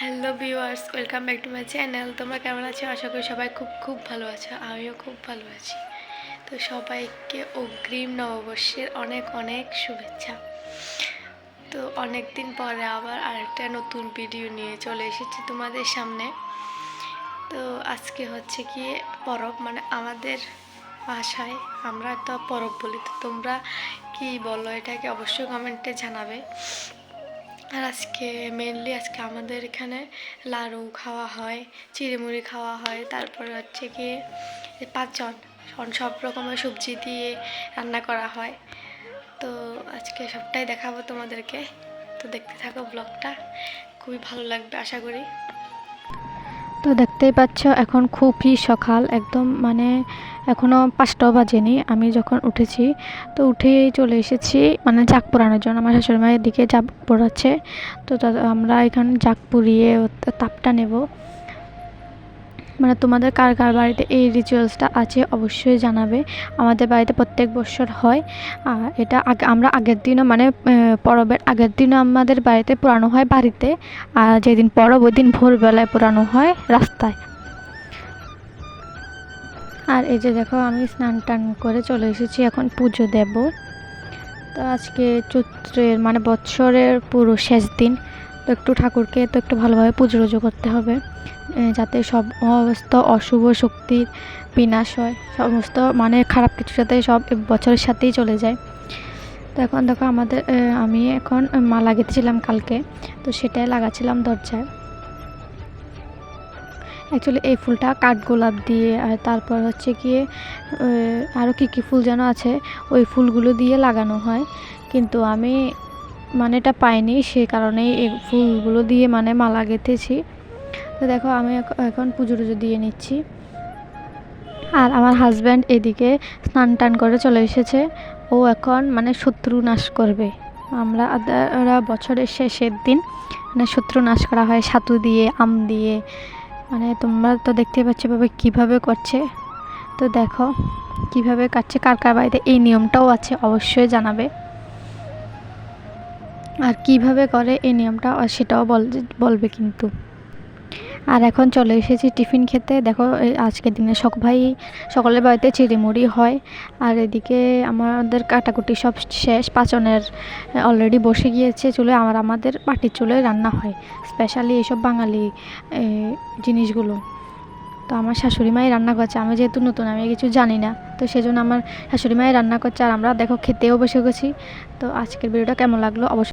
Hello viewers, welcome back to my channel. তোমরা কেমন আছো? আশা করি সবাই খুব খুব ভালো আছো, আমিও খুব ভালো আছি। তো সবাইকে অগ্রিম নববর্ষের অনেক অনেক শুভেচ্ছা। তো অনেক দিন পরে আবার আরেকটা নতুন ভিডিও নিয়ে চলে এসেছি তোমাদের সামনে। তো আজকে হচ্ছে কি, পরব মানে আমাদের ভাষায় আমরা তো পরব বলি, তো তোমরা কি বলো এটাকে অবশ্যই কমেন্টে জানাবে। আর আজকে মেনলি আজকে আমাদের এখানে লাড়ু খাওয়া হয়, চিড়িমুড়ি খাওয়া হয়, তারপরে হচ্ছে কি পাঁচজন সব রকমের সবজি দিয়ে রান্না করা হয়। তো আজকে সবটাই দেখাবো তোমাদেরকে। তো দেখতে থাকো ব্লগটা, খুবই ভালো লাগবে আশা করি। তো দেখতেই পাচ্ছ, এখন খুবই সকাল, একদম মানে এখনও পাঁচটাও বাজেনি। আমি যখন উঠেছি, তো উঠেই চলে এসেছি মানে চাক পোড়ানোর জন্য। আমার শাশুড়ি মায়ের দিকে জাক পোড়াচ্ছে, তো আমরা এখানে জাক পুড়িয়ে তাপটা নেব। মানে তোমাদের কার কার বাড়িতে এই রিচুয়ালসটা আছে অবশ্যই জানাবে। আমাদের বাড়িতে প্রত্যেক বছর হয়। আর এটা আগে, আমরা আগের দিনও মানে পরবের আগের দিনও আমাদের বাড়িতে পোড়ানো হয় বাড়িতে। আর যেদিন পরব ওই দিন ভোরবেলায় পোড়ানো হয় রাস্তায়। আর এই যে দেখো, আমি স্নান টান করে চলে এসেছি এখন পুজো দেব। তো আজকে চৈত্রের মানে বছরের পুরো শেষ দিন। তো একটু ঠাকুরকে তো একটু ভালোভাবে পুজো রুজো করতে হবে যাতে সব সমস্ত অশুভ শক্তির বিনাশ হয়, সমস্ত মানে খারাপ কিছু সাথে সব বছরের সাথেই চলে যায়। তো এখন দেখো আমাদের আমি এখন মালা গেঁথেছিলাম কালকে, তো সেটাই লাগাচ্ছিলাম দরজায়। অ্যাকচুয়ালি এই ফুলটা কাঠগোলাপ দিয়ে, আর তারপর হচ্ছে গিয়ে আরও কী কী ফুল যেন আছে, ওই ফুলগুলো দিয়ে লাগানো হয়। কিন্তু আমি মানে এটা পাইনি, সে কারণেই এই ফুলগুলো দিয়ে মানে মালা গেঁথেছি। তো দেখো, আমি এখ- এখন পুজো টুজো দিয়ে নিচ্ছি। আর আমার হাজব্যান্ড এদিকে স্নান টান করে চলে এসেছে। ও এখন মানে শত্রু নাশ করবে। আমরা ওরা বছরের শেষের দিন মানে শত্রু নাশ করা হয় ছাতু দিয়ে, আম দিয়ে। মানে তোমরা তো দেখতে পাচ্ছ বাবা কীভাবে করছে। তো দেখো, কীভাবে কাটছে, কার কার বাড়িতে এই নিয়মটাও আছে, অবশ্যই জানাবে। আর কীভাবে করে এই নিয়মটা সেটাও বল, বলবে কিন্তু। আর এখন চলে এসেছি টিফিন খেতে। দেখো আজকের দিনে সক ভাই সকলের বাড়িতে চিড়িমুড়ি হয়। আর এদিকে আমাদের কাটাকুটি সব শেষ। পাচনের অলরেডি বসে গিয়েছে চুলে। আমার আমাদের পাটির চুলে রান্না হয়। স্পেশালি এইসব বাঙালি জিনিসগুলো। তো আমার শাশুড়ি মাই রান্না করছে। আমি যেহেতু নতুন, আমি কিছু জানি না। তো সেজন্য আমার শাশুড়ি মাই রান্না করছে। আর আমরা দেখো, খেতেও বসে গেছি। তো আজকের ভিডিওটা কেমন লাগল? অবশ্যই